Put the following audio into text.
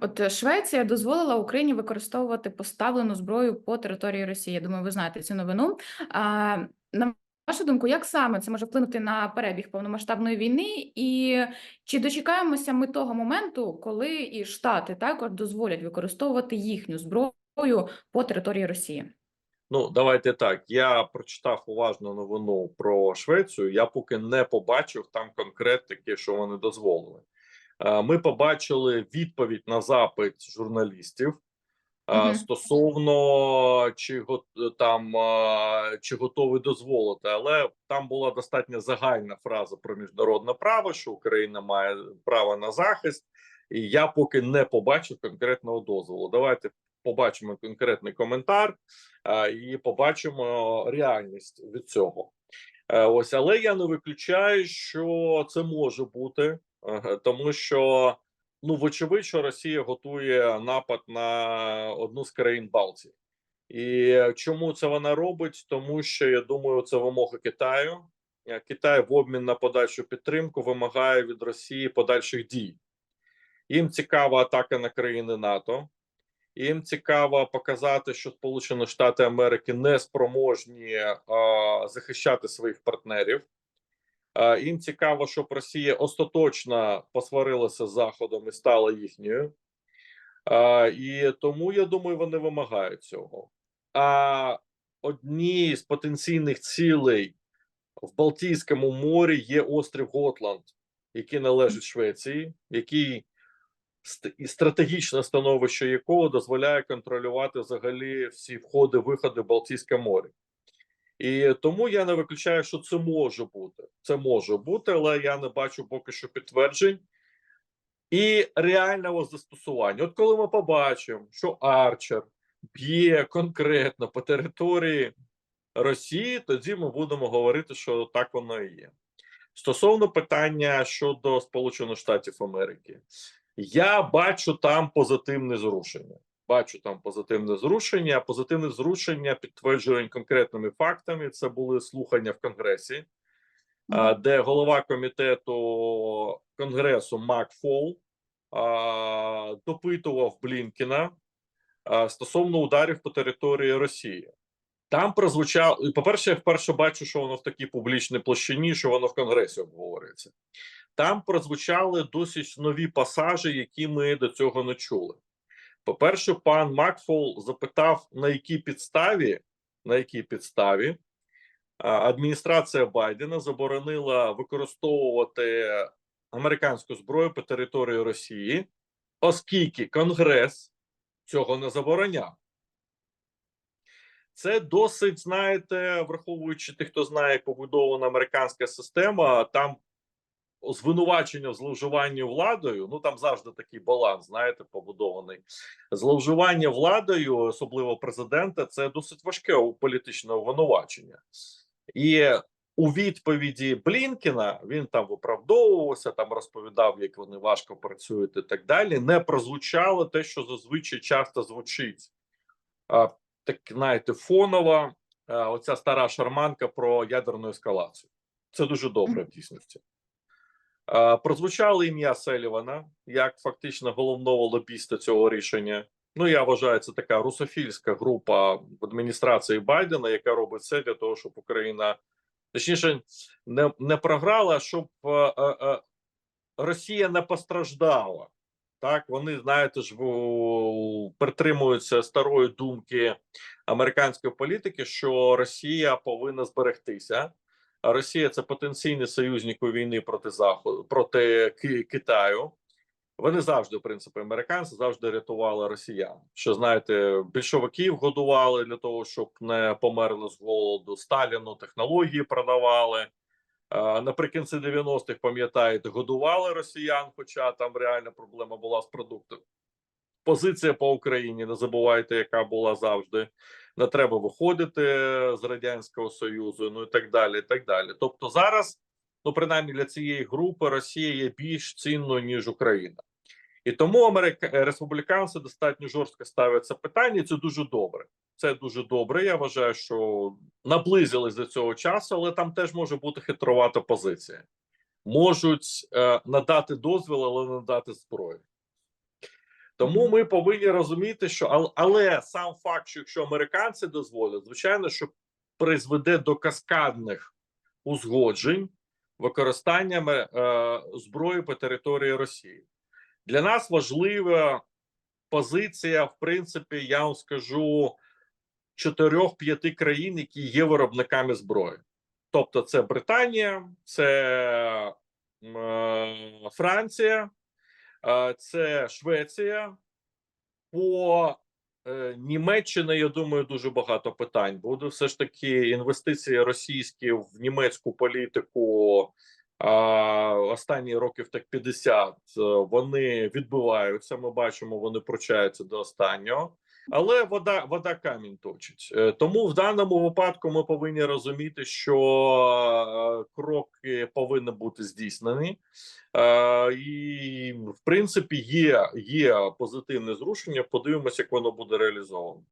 От е, Швеція дозволила Україні використовувати поставлену зброю по території Росії. Я думаю, ви знаєте цю новину. А, на вашу думку, як саме це може вплинути на перебіг повномасштабної війни? І чи дочекаємося ми того моменту, коли і Штати також дозволять використовувати їхню зброю по території Росії? Ну, давайте так. Я прочитав уважно новину про Швецію. Я поки не побачив там конкретики, що вони дозволили. Е, Ми побачили відповідь на запит журналістів Мгм. стосовно чи там е, чи готові дозволити, але там була достатньо загальна фраза про міжнародне право, що Україна має право на захист, і я поки не побачив конкретного дозволу. Давайте побачимо конкретний коментар і побачимо реальність від цього. Ось, але я не виключаю, що це може бути, тому що ну вочевидь, що Росія готує напад на одну з країн Балтії. І чому це вона робить? Тому що я думаю, це вимога Китаю. Е, Китай в обмін на подальшу підтримку вимагає від Росії подальших дій. Їм цікава атака на країни НАТО. Їм цікаво показати, що Сполучені Штати Америки не спроможні а, захищати своїх партнерів. Їм цікаво, щоб Росія остаточно посварилася з Заходом і стала їхньою. І тому я думаю, вони вимагають цього. А одні з потенційних цілей в Балтійському морі є острів Готланд, який належить Швеції, який і стратегічне становище якого дозволяє контролювати взагалі всі входи, виходи в Балтійське море. І тому я не виключаю, що це може бути. Це може бути, але я не бачу поки що підтверджень і реального застосування. От коли ми побачимо, що Арчер б'є конкретно по території Росії, тоді ми будемо говорити, що так воно і є. Стосовно питання щодо Сполучених Штатів Америки, я бачу там позитивне зрушення. Бачу там позитивне зрушення. Позитивне зрушення підтверджує конкретними фактами. Це були слухання в Конгресі, де голова комітету Конгресу Мак Фол допитував Блінкіна стосовно ударів по території Росії. Там прозвучало, по-перше, я вперше бачу, що воно в такій публічній площині, що воно в Конгресі обговорюється. Там прозвучали досить нові пасажі, які ми до цього не чули. По-перше, пан Макфол запитав, на якій підставі, на якій підставі адміністрація Байдена заборонила використовувати американську зброю по території Росії, оскільки Конгрес цього не забороняв. Це досить, знаєте, враховуючи тих, хто знає, як побудована американська система, там звинувачення в зловживанні владою. Ну там завжди такий баланс, знаєте, побудований. Зловживання владою, особливо президента, це досить важке політичне обвинувачення. І у відповіді Блінкіна він там виправдовувався, там розповідав, як вони важко працюють і так далі. Не прозвучало те, що зазвичай часто звучить. Так знаєте, фонова а, оця стара шарманка про ядерну ескалацію. Це дуже добре в дійсності. Прозвучало ім'я Селівана як фактично головного лобіста цього рішення. Ну, я вважаю, це така русофільська група в адміністрації Байдена, яка робить все для того, щоб Україна точніше не, не програла, щоб е, е, е, Росія не постраждала. Так, вони, знаєте ж, притримуються старої думки американської політики, що Росія повинна зберегтися. А Росія це потенційний союзник у війни проти Заходу проти Ки- Китаю. Вони завжди, в принципі, американці завжди рятували росіян. Що знаєте, більшовиків годували для того, щоб не померли з голоду. Сталіну технології продавали. Наприкінці 90-х, пам'ятаєте, годували росіян, хоча там реальна проблема була з продуктом. Позиція по Україні, не забувайте, яка була завжди. Не треба виходити з Радянського Союзу, ну і так далі. і так далі. Тобто зараз, ну принаймні для цієї групи, Росія є більш цінною, ніж Україна. І тому Америка... республіканці достатньо жорстко ставлять це питання. і Це дуже добре. Це дуже добре. Я вважаю, що наблизились до цього часу, але там теж може бути хитрувата позиція. Можуть е, надати дозвіл, але не надати зброю. Тому ми повинні розуміти, що ал- але сам факт, що якщо американці дозволять, звичайно, що призведе до каскадних узгоджень використанням е, зброї по території Росії. Для нас важлива позиція, в принципі, я вам скажу чотирьох-п'яти країн, які є виробниками зброї. Тобто, це Британія, це е, Франція, е, це Швеція. По е, Німеччині, я думаю, дуже багато питань. Буде все ж таки інвестиції російські в німецьку політику. А, останні років так 50 е, вони відбиваються. Ми бачимо, вони пручаються до останнього. Але вода, вода камінь точить. Е, Тому в даному випадку ми повинні розуміти, що е, кроки повинні бути здійснені. І в принципі є, є позитивне зрушення. Подивимося, як воно буде реалізовано.